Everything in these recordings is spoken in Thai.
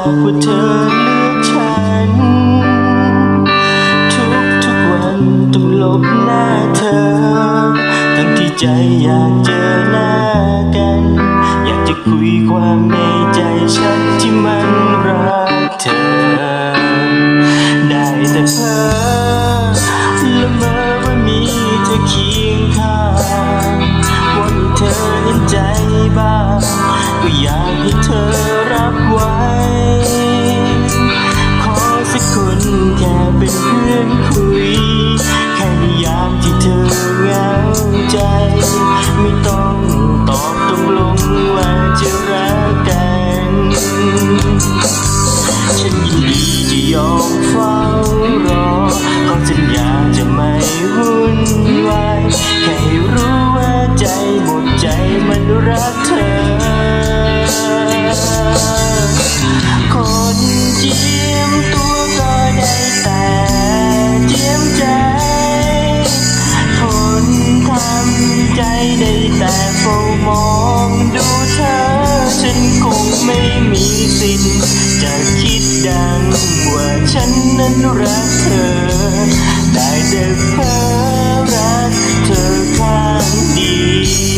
ากว่าเธอเลือกฉัน ทุกทุกวันต้องหลบหน้าเธอ ทั้งที่ใจอยากเจอหน้ากัน อยากจะคุยความในใจฉันที่มันรักเธอ ได้แต่เพ้อละเมอว่ามีเธอเคียงข้างว่ามีเธอเห็นใจบ้างก็อยากให้เธอ มดใจมันรักเธอ คนเจียมตัวก็ได้แต่เจียมใจคนทำใจได้แต่เฝ้ามองดูเธอ ฉันคงไม่มีสิทธิ์จะคิดดังว่าฉันนั้นรักเธอ ได้แต่เพ้อรักเธอข้างเดียว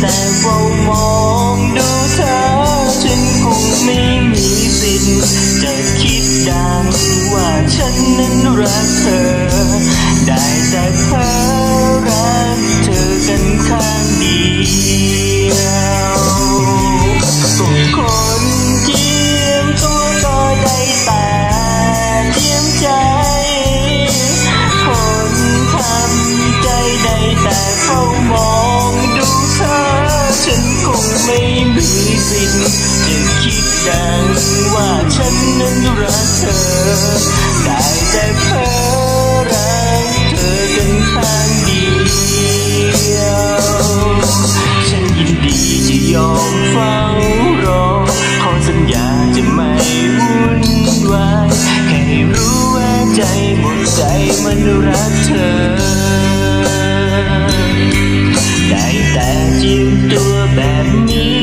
แต่เฝ้ามองดูเธอฉันคงไม่มีสิทธิ์จะคิดดังว่าฉันนั้นรักเธอ ได้แต่เพ้อรักเธอกันข้างเดียว สิทธิ์จะคิดดังว่าฉันนั้นรักเธอ ได้แต่เพ้อรักเธอกันข้างเดียว ฉันยินดีจะยอมเฝ้ารอ ขอสัญญาจะไม่วุ่นวายแค่ให้รู้ว่าใจหมดใจมันรักเธอ ได้แต่จิ้มตัวแบบนี้